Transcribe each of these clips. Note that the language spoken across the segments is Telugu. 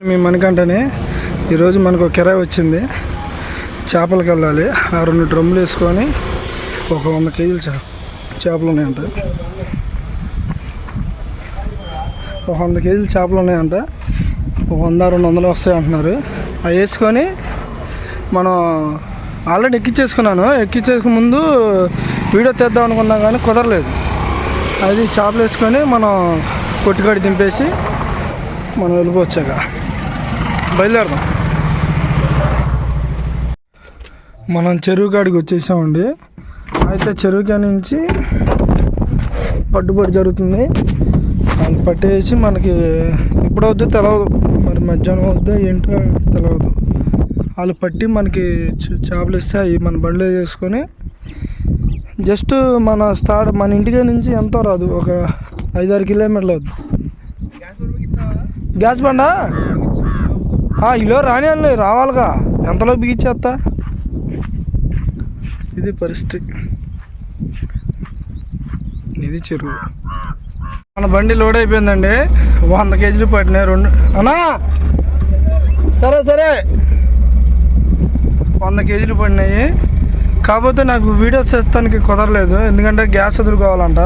మీ మనకంటేనే ఈరోజు మనకు ఒక కిరాయి వచ్చింది. చేపలకు వెళ్ళాలి. ఆ రెండు డ్రమ్ములు వేసుకొని ఒక వంద కేజీలు చే చేపలు ఉన్నాయంట. ఒక వంద కేజీలు చేపలు ఉన్నాయంట. ఒక వంద రెండు వందలు వస్తాయి అంటున్నారు. అవి వేసుకొని మనం ఆల్రెడీ ఎక్కించేసుకున్నాను ఎక్కించేసుకు ముందు వీడియో తీద్దాం అనుకున్నాం కానీ కుదరలేదు. అది చేపలు వేసుకొని మనం కొట్టుకాడి దింపేసి మనం వెళ్ళిపోవచ్చాక. బయలుదేరదాం. మనం చెరువు కాడికి వచ్చేసామండి. అయితే చెరువు కాడి నుంచి పట్టుబడి జరుగుతుంది. వాళ్ళు పట్టేసి మనకి ఎప్పుడవుద్దో తెలియదు మరి మధ్యాహ్నం అవుద్దో ఏంటో తెలియదు వాళ్ళు పట్టి మనకి చేపలు ఇస్తే అవి మన బండిలో చేసుకొని జస్ట్ మన స్టార్ట్ మన ఇంటికి నుంచి ఎంతో రాదు. ఒక ఐదారు కిలోమీటర్లు అవుతుంది గ్యాస్ బండా? ఆ, ఇలో రాని అని రావాలిగా. ఎంతలో బిగించేస్తా ఇది పరిస్థితి. ఇది చెరువు. మన బండి లోడ్ అయిపోయిందండి. వంద కేజీలు పట్టినాయి రెండు అన్నా! సరే సరే. వంద కేజీలు పడినాయి కాకపోతే నాకు వీడియోస్ చేస్తానికి కుదరలేదు. ఎందుకంటే గ్యాస్ ఎదుర్కోవాలంట.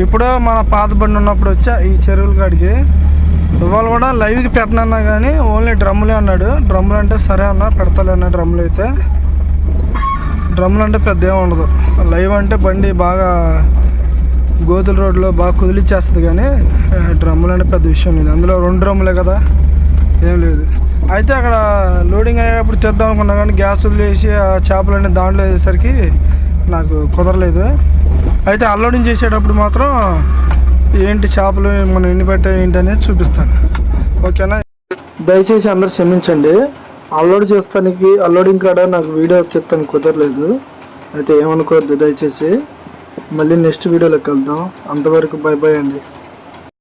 ఇప్పుడు మన పాత బండి ఉన్నప్పుడు వచ్చా ఈ చెరువుల కాడికి. ఇవాళ కూడా లైవ్కి పెట్టనన్నా కానీ ఓన్లీ డ్రమ్ములే అన్నాడు. డ్రమ్ములు అంటే సరే అన్న పెడతలే అన్న డ్రమ్ములు అయితే. డ్రమ్ములు అంటే పెద్ద ఏమి ఉండదు. లైవ్ అంటే బండి బాగా గోతుల రోడ్లో బాగా కుదిలిచ్చేస్తుంది కానీ డ్రమ్ములు అంటే పెద్ద విషయం లేదు. అందులో రెండు డ్రమ్ములే కదా ఏం లేదు. అయితే అక్కడ లోడింగ్ అయ్యేటప్పుడు తెద్దాం అనుకున్నా కానీ గ్యాస్ వదిలేసి ఆ చేపలన్నీ దాంట్లో వేసేసరికి నాకు కుదరలేదు. అయితే అన్లోడింగ్ చేసేటప్పుడు మాత్రం ఏంటి చేపలు మనం ఎన్ని పెట్టా ఏంటి అనేది చూపిస్తాను. ఓకేనా? దయచేసి అందరు క్షమించండి. అల్లోడ్ చేస్తానికి అల్లోడింగ్ కాడ నాకు వీడియో చెప్తానికి కుదరలేదు. అయితే ఏమనుకోవద్దు దయచేసి. మళ్ళీ నెక్స్ట్ వీడియోలోకి వెళ్దాం. అంతవరకు బై బై అండి.